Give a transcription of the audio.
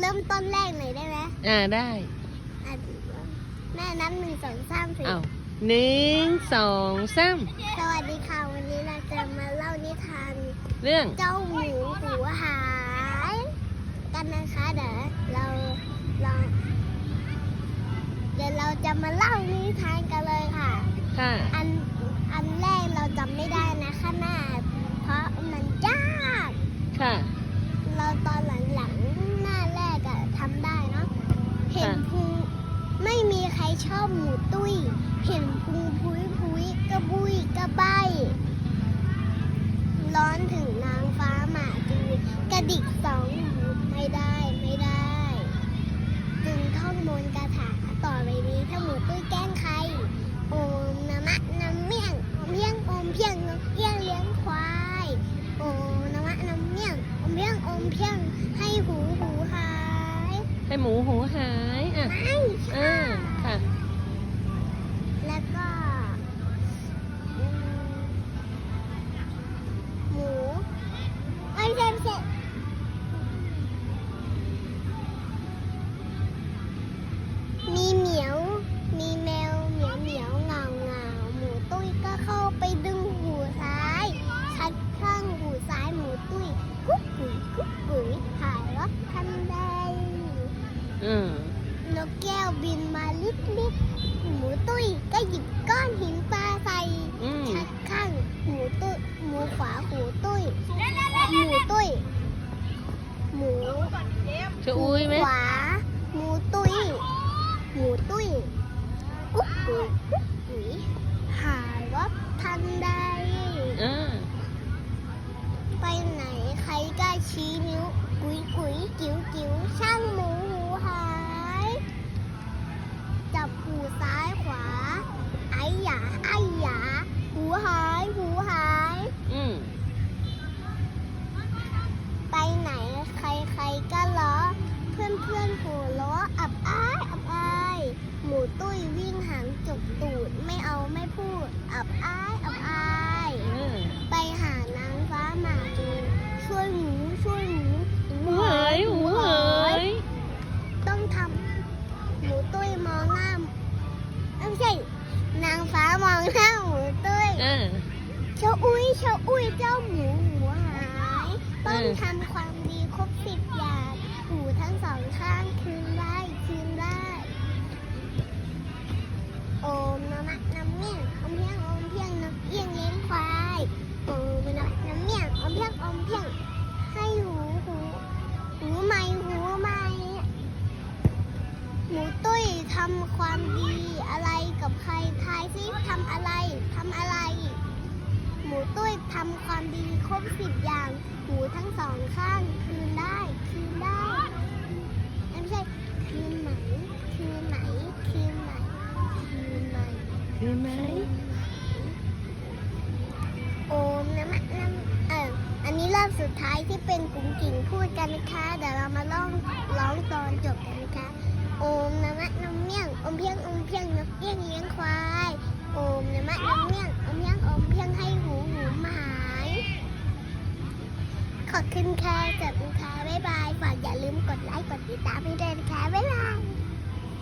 เริ่มต้นแรกหน่อยได้ไหมอ่าได้อะแม่นับหนึ่งสองสามสี่เอาหนึ่งสองสามสวัสดีค่ะวันนี้เราจะมาเล่านิทาน เรื่องเจ้าหมูหูหาย กันนะคะเดี๋ยวเราเราเดี๋ยวเราจะมาเล่านิทานกันเลยค่ะ ค่ะ อันอันแรกเราจำไม่ได้นะข้างหน้า เพราะมันยากค่ะ เราตอนหลังๆหน้าแรกอะทำได้เนาะเห็น ค่ะ พุงไม่มีใคร ชอบหมูตุ้ย เห็นพุงพุยพุยกระบุยกระใบร้อนถึงนางฟ้าหมาจือกระดิกสองหูไม่ได้ไม่ได้ จึงท่องมนต์คาถาต่อไปนี้ถ้าหมูตุ้ยแกล้งใคร โอมนะมะน้ำเมี่ยงอมเพียงอมเพียงนกเอี้ยงเลี้ยงควายโอนะมะน้ำเมี่ยงอมเพียงอมเพียงให้หูหูหาย ให้หมูหูหายอะไม่อ่า นกแก้วบินมาลิบลิบหมูตุ้ยก็หยิบก้อนหินปลาใส่อืมชัดข้างหมูตุ้ยหมูขวาหูตุ้ยหมูตุ้ยหมูจะอุ้ยไหมขวา มองหน้าหมูตุ้ยอ่าเชาอุ้ยเชาอุ้ยเจ้าหมูหัวหายต้องเออทำความดีครบสิบอย่างหูทั้งสองข้างคืนได้คืนได้ โอมนะมะน้ำเมี่ยงอมเพียงอมเพียงนกเอี้ยงเลี้ยงควายโอมนะมะน้ำเมี่ยงอมเพียงอมเพียงให้หูหูหูไม่หูไม่หมูตุ้ยทำความดีอะไรกับำความดีครบสิบอย่าง หูทั้งสองข้าง คืนได้ คืนได้ ไม่ใช่ คืนไหนคืนไหนคืนไหนคืนไหนคือไหม โอมนะมะน้ำเอออันนี้รอบสุดท้ายที่เป็นกุ้งกิ่งพูดกันนะคะ เดี๋ยวเรามาร้องร้องตอนจบกันนะคะ โอมนะมะน้ำเมี่ยง อมเพียง ขอบคุณค่ะขอบคุณค่ะบ๊ายบาย ฝากอย่าลืมกดไลค์ กดติดตามให้ด้วยนะคะบ๊ายบาย